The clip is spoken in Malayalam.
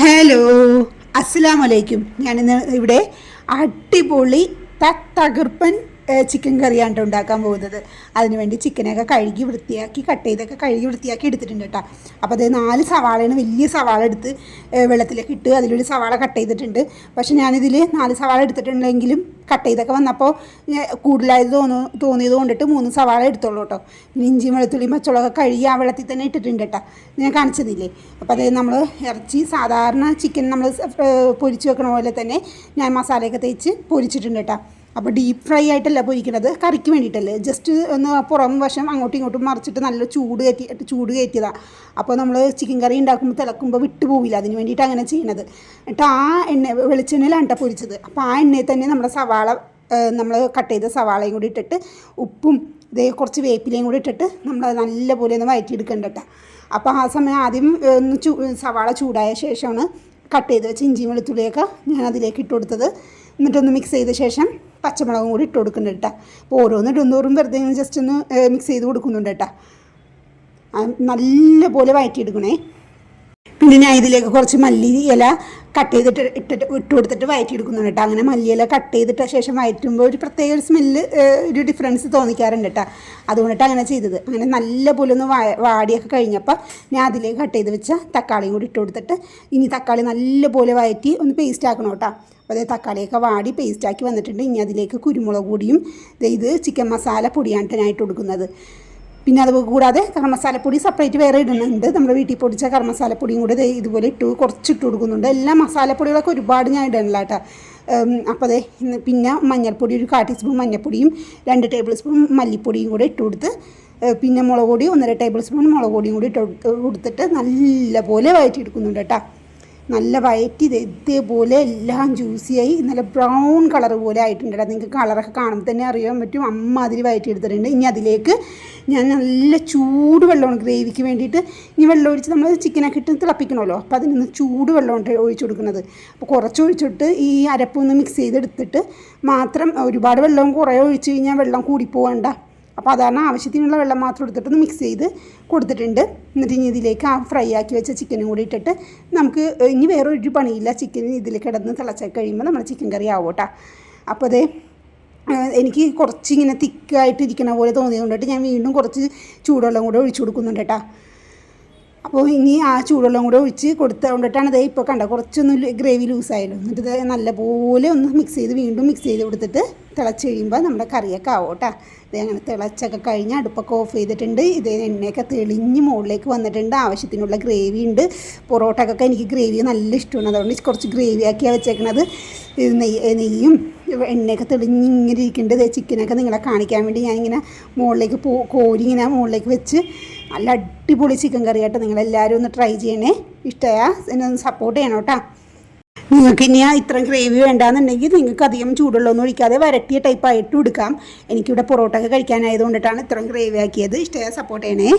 ഹലോ അസ്സലാമു അലൈക്കും ഞാനിന്ന് ഇവിടെ അടിപൊളി തകർപ്പൻ ചിക്കൻ കറിയാണ് ഉണ്ടാക്കാൻ പോകുന്നത്. അതിനുവേണ്ടി ചിക്കനൊക്കെ കഴുകി വൃത്തിയാക്കി കട്ട് ചെയ്തൊക്കെ കഴുകി വൃത്തിയാക്കി എടുത്തിട്ടുണ്ട് കേട്ടോ അപ്പോൾ അത് നാല് സവാളയാണ് വലിയ സവാള എടുത്ത് വെള്ളത്തിലേക്ക് ഇട്ട് അതിലൊരു സവാള കട്ട് ചെയ്തിട്ടുണ്ട്. പക്ഷെ ഞാനിതിൽ നാല് സവാള എടുത്തിട്ടുണ്ടെങ്കിലും കട്ട് ചെയ്തൊക്കെ വന്നപ്പോൾ കൂടുതലായത് തോന്നു തോന്നിയത് കൊണ്ടിട്ട് മൂന്ന് സവാള എടുത്തോളൂ കേട്ടോ. ഇഞ്ചിയും വെളുത്തുള്ളിയും പച്ചമുളകൊക്കെ കഴുകി ആ വെള്ളത്തിൽ തന്നെ ഇട്ടിട്ടുണ്ട് കേട്ടോ. ഞാൻ കാണിച്ചതില്ലേ? അപ്പോൾ അതായത് നമ്മൾ ഇറച്ചി സാധാരണ ചിക്കൻ നമ്മൾ പൊരിച്ച് വെക്കണ പോലെ തന്നെ ഞാൻ മസാലയൊക്കെ തേച്ച് പൊരിച്ചിട്ടുണ്ട് കേട്ടോ. അപ്പോൾ ഡീപ്പ് ഫ്രൈ ആയിട്ടല്ല പൊരിക്കുന്നത് കറിക്ക് വേണ്ടിയിട്ടല്ലേ ജസ്റ്റ് ഒന്ന് പുറം വശം അങ്ങോട്ടും ഇങ്ങോട്ടും മറിച്ചിട്ട് നല്ല ചൂട് കയറ്റി ചൂട് കയറ്റിയതാണ് അപ്പോൾ നമ്മൾ ചിക്കൻ കറി ഉണ്ടാക്കുമ്പോൾ തിളക്കുമ്പോൾ വിട്ടു പോവില്ല. അതിന് വേണ്ടിയിട്ട് അങ്ങനെ ചെയ്യണത്. എന്നിട്ട് ആ എണ്ണ വെളിച്ചെണ്ണയിലാണ് കേട്ടോ പൊരിച്ചത്. അപ്പോൾ ആ എണ്ണയിൽ തന്നെ നമ്മുടെ സവാള നമ്മൾ കട്ട് ചെയ്ത സവാളയും കൂടി ഇട്ടിട്ട് ഉപ്പും ഇതേ കുറച്ച് വേപ്പിലയും കൂടി ഇട്ടിട്ട് നമ്മൾ നല്ലപോലെ ഒന്ന് വഴറ്റിയെടുക്കണ്ട അപ്പോൾ ആ സമയം ആദ്യം ഒന്ന് ചൂ സവാള ചൂടായ ശേഷമാണ് കട്ട് ചെയ്ത് വെച്ച് ഇഞ്ചിയും വെളുത്തുള്ളിയൊക്കെ ഞാൻ അതിലേക്ക് ഇട്ട് കൊടുത്തത്. എന്നിട്ടൊന്ന് മിക്സ് ചെയ്ത ശേഷം പച്ചമുളകും കൂടി ഇട്ട് കൊടുക്കുന്നുണ്ട് കേട്ടോ അപ്പോൾ ഓരോന്ന് ഇടുന്നോറും വെറുതെ ജസ്റ്റ് ഒന്ന് മിക്സ് ചെയ്ത് കൊടുക്കുന്നുണ്ട് കേട്ടോ നല്ലപോലെ വഴറ്റിയെടുക്കണേ പിന്നെ ഞാൻ ഇതിലേക്ക് കുറച്ച് മല്ലി ഇല കട്ട് ചെയ്തിട്ട് ഇട്ടിട്ട് ഇട്ട് കൊടുത്തിട്ട് വഴറ്റിയെടുക്കുന്നുണ്ട് കേട്ടോ. അങ്ങനെ മല്ലി ഇല കട്ട് ചെയ്തിട്ട് ശേഷം വയറ്റുമ്പോൾ ഒരു പ്രത്യേക ഒരു സ്മെല്ല് ഒരു ഡിഫറൻസ് തോന്നിക്കാറുണ്ട് കേട്ടോ. അതുകൊണ്ടിട്ട് അങ്ങനെ ചെയ്തത്. അങ്ങനെ നല്ല പോലെ ഒന്ന് വാടിയൊക്കെ കഴിഞ്ഞപ്പോൾ ഞാൻ അതിലേക്ക് കട്ട് ചെയ്ത് വെച്ച തക്കാളിയും കൂടി ഇട്ട് കൊടുത്തിട്ട് ഇനി തക്കാളി നല്ല പോലെ വയറ്റി ഒന്ന് പേസ്റ്റ് ആക്കണം കേട്ടോ. അപ്പോൾ അതേ തക്കാളിയൊക്കെ വാടി പേസ്റ്റാക്കി വന്നിട്ടുണ്ട്. ഇനി അതിലേക്ക് കുരുമുളക് പൊടിയും ഇത് ചിക്കൻ മസാല പൊടിയാണ് ഞാൻ കൊടുക്കുന്നത്. പിന്നെ അത് കൂടാതെ കർമ്മസാലപ്പൊടി മസാലപ്പൊടി സെപ്പറേറ്റ് വേറെ ഇടുന്നുണ്ട്. നമ്മുടെ വീട്ടിൽ പൊടിച്ച കർമ്മസാലപ്പൊടിയും മസാലപ്പൊടിയും കൂടെ ഇതുപോലെ ഇട്ട് കുറച്ചിട്ട് കൊടുക്കുന്നുണ്ട്. എല്ലാ മസാലപ്പൊടികളൊക്കെ ഒരുപാട് ഞാൻ ഇടണില്ല കേട്ടോ. അപ്പോൾ അതെ പിന്നെ മഞ്ഞൾപ്പൊടി ഒരു കാ ടീസ്പൂൺ മഞ്ഞൾപ്പൊടിയും രണ്ട് ടേബിൾ സ്പൂൺ മല്ലിപ്പൊടിയും കൂടെ ഇട്ട് കൊടുത്ത് പിന്നെ മുളക് പൊടി ഒന്നര ടേബിൾ സ്പൂൺ മുളക് പൊടിയും കൂടി ഇട്ട് കൊടുത്ത് കൊടുത്തിട്ട് നല്ലപോലെ വഴറ്റിയെടുക്കുന്നുണ്ട് കേട്ടോ. നല്ല വയറ്റി ഇത് ഇതേപോലെ എല്ലാം ജ്യൂസിയായി. നല്ല ബ്രൗൺ കളർ പോലെ ആയിട്ടുണ്ട് കേട്ടോ. നിങ്ങൾക്ക് കളറൊക്കെ കാണുമ്പോൾ തന്നെ അറിയാൻ പറ്റും. അമ്മ അതിൽ വയറ്റി എടുത്തിട്ടുണ്ട്. ഇനി അതിലേക്ക് ഞാൻ നല്ല ചൂട് വെള്ളമാണ് ഗ്രേവിക്ക് വേണ്ടിയിട്ട്. ഇനി വെള്ളം ഒഴിച്ച് നമ്മൾ ചിക്കനൊക്കെ ഇട്ട് തിളപ്പിക്കണമല്ലോ. അപ്പോൾ അതിൽ നിന്ന് ചൂട് വെള്ളമുണ്ട് ഒഴിച്ചു കൊടുക്കുന്നത്. അപ്പോൾ കുറച്ച് ഒഴിച്ചിട്ട് ഈ അരപ്പൊന്ന് മിക്സ് ചെയ്തെടുത്തിട്ട് മാത്രം ഒരുപാട് വെള്ളം കുറേ ഒഴിച്ച് കഴിഞ്ഞാൽ വെള്ളം കൂടിപ്പോകണ്ട അപ്പോൾ അതാണ് ആവശ്യത്തിനുള്ള വെള്ളം മാത്രം എടുത്തിട്ടൊന്ന് മിക്സ് ചെയ്ത് കൊടുത്തിട്ടുണ്ട്. എന്നിട്ട് ഇനി ഇതിലേക്ക് ആ ഫ്രൈ ആക്കി വെച്ച ചിക്കനും കൂടി ഇട്ടിട്ട് നമുക്ക് ഇനി വേറെ ഒരു പണിയില്ല. ചിക്കൻ ഇതിൽ കിടന്ന് തിളച്ച കഴിയുമ്പോൾ നമ്മൾ ചിക്കൻ കറി ആവും കേട്ടോ. അപ്പോൾ അതേ എനിക്ക് കുറച്ചിങ്ങനെ തിക്കായിട്ട് ഇരിക്കണ പോലെ തോന്നിയതുകൊണ്ടിട്ട് ഞാൻ വീണ്ടും കുറച്ച് ചൂടുവെള്ളം കൂടെ ഒഴിച്ചു കൊടുക്കുന്നുണ്ട് കേട്ടോ. അപ്പോൾ ഇനി ആ ചൂടുവെള്ളം കൂടെ ഒഴിച്ച് കൊടുത്തുകൊണ്ടിട്ടാണ് അതേ ഇപ്പോൾ കണ്ട കുറച്ചൊന്ന് ഗ്രേവി ലൂസായാലും എന്നിട്ട് നല്ലപോലെ ഒന്ന് മിക്സ് ചെയ്ത് വീണ്ടും മിക്സ് ചെയ്ത് കൊടുത്തിട്ട് തിളച്ച് കഴിയുമ്പോൾ നമ്മുടെ കറിയൊക്കെ ആവും കേട്ടോ ഇത് അങ്ങനെ തിളച്ചൊക്കെ കഴിഞ്ഞ് അടുപ്പൊക്കെ ഓഫ് ചെയ്തിട്ടുണ്ട്. ഇത് എണ്ണയൊക്കെ തെളിഞ്ഞ് മുകളിലേക്ക് വന്നിട്ടുണ്ട്. ആവശ്യത്തിനുള്ള ഗ്രേവി ഉണ്ട്. പൊറോട്ടക്കൊക്കെ എനിക്ക് ഗ്രേവി നല്ല ഇഷ്ടമാണ്. അതുകൊണ്ട് കുറച്ച് ഗ്രേവി ആക്കിയാണ് വെച്ചേക്കണത്. നെയ്യ് നെയ്യും എണ്ണയൊക്കെ തെളിഞ്ഞ് ഇങ്ങനെ ഇരിക്കുന്നുണ്ട്. ഇത് ചിക്കനൊക്കെ നിങ്ങളെ കാണിക്കാൻ വേണ്ടി ഞാനിങ്ങനെ മുകളിലേക്ക് പോ കോരി ഇങ്ങനെ മുകളിലേക്ക് വെച്ച് നല്ല അടിപൊളി ചിക്കൻ കറി കേട്ടോ നിങ്ങളെല്ലാവരും ഒന്ന് ട്രൈ ചെയ്യണേ. ഇഷ്ടമായ എന്നെ ഒന്ന് സപ്പോർട്ട് ചെയ്യണം കേട്ടോ. നിങ്ങൾക്ക് ഇനി ആ ഇത്രയും ഗ്രേവി വേണ്ടാന്നുണ്ടെങ്കിൽ നിങ്ങൾക്ക് അധികം ചൂടുള്ളൊന്നും ഒഴിക്കാതെ വരട്ടിയ ടൈപ്പ് ആയിട്ട് എടുക്കാം. എനിക്കിവിടെ പൊറോട്ടൊക്കെ ഒക്കെ കഴിക്കാനായതുകൊണ്ടിട്ടാണ് ഇത്രയും ഗ്രേവി ആക്കിയത്. ഇഷ്ടമായ സപ്പോർട്ട് ചെയ്യണേ.